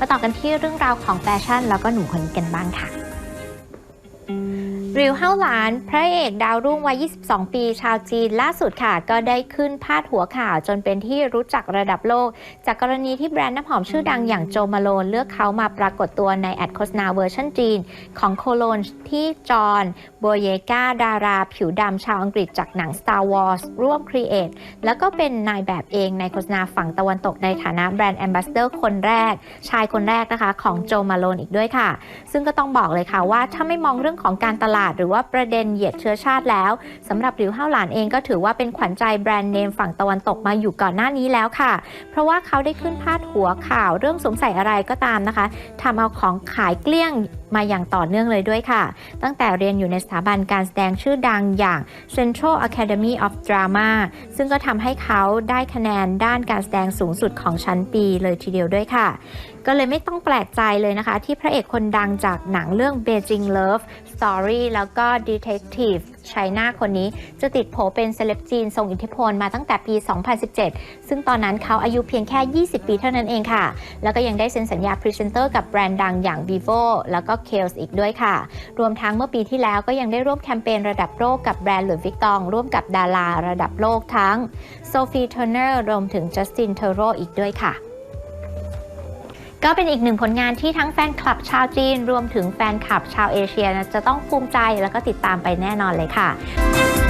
มาต่อกันที่เรื่องราวของแฟชั่นแล้วก็หนุ่มคนนี้กันบ้างค่ะ ริวเฮาหลาน พระเอกดาวรุ่งวัย 22 ปี ชาวจีนล่าสุดค่ะ ก็ได้ขึ้นพาดหัวข่าวจนเป็นที่รู้จักระดับโลก จากกรณีที่แบรนด์น้ำหอมชื่อดังอย่างโจมาโลน เลือกเขามาปรากฏตัวในแอดโฆษณาเวอร์ชันจีน ของโคโลนที่จอห์นโบเยกาดารา ผิวดำชาวอังกฤษจากหนัง Star Wars ร่วมครีเอทแล้วก็เป็นนายแบบเองในโฆษณาฝั่งตะวันตกในฐานะแบรนด์แอมบาสเดอร์คนแรก ชายคนแรกนะคะของโจมาโลนอีกด้วยค่ะ ซึ่งก็ต้องบอกเลยค่ะว่าถ้าไม่มองเรื่องของการตลาดหรือว่าประเด็นเหยียดเชื้อชาติแล้วสำหรับหลิวเฮาหลานเองก็ถือว่าเป็นขวัญใจแบรนด์เนมฝั่งตะวันตกมาอยู่ก่อนหน้านี้แล้วค่ะ เพราะว่าเขาได้ขึ้นพาดหัวข่าวเรื่องสงสัยอะไรก็ตามนะคะทำเอาของขายเกลี้ยง มาอย่างต่อเนื่องเลยด้วยค่ะ ตั้งแต่เรียนอยู่ในสถาบันการแสดงชื่อดังอย่าง Central Academy of Drama ซึ่งก็ทำให้เขาได้คะแนนด้านการแสดงสูงสุดของชั้นปีเลยทีเดียวด้วยค่ะ ก็เลยไม่ต้องแปลกใจเลยนะคะ ที่พระเอกคนดังจากหนังเรื่อง Beijing Love Story แล้วก็ Detective China คนนี้จะติดโผเป็นเซเลบจีนทรงอิทธิพลมาตั้งแต่ปี 2017 ซึ่งตอนนั้นเขาอายุเพียงแค่ 20 ปีเท่านั้นเองค่ะ แล้วก็ยังได้เซ็นสัญญาพรีเซนเตอร์กับแบรนด์ดังอย่าง vivo แล้วก็ Kiehl's อีกด้วยค่ะ รวมทั้งเมื่อปีที่แล้วก็ยังได้ร่วมแคมเปญระดับโลกกับแบรนด์หลุยส์วิกตอง ร่วมกับดาราระดับโลกทั้งโซฟีเทอร์เนอร์รวมถึงจัสตินเทโรอีกด้วยค่ะ ก็เป็นอีกหนึ่งผลงานที่ทั้งแฟนคลับชาวจีน รวมถึงแฟนคลับชาวเอเชียจะต้องภูมิใจแล้วก็ติดตามไปแน่นอนเลยค่ะ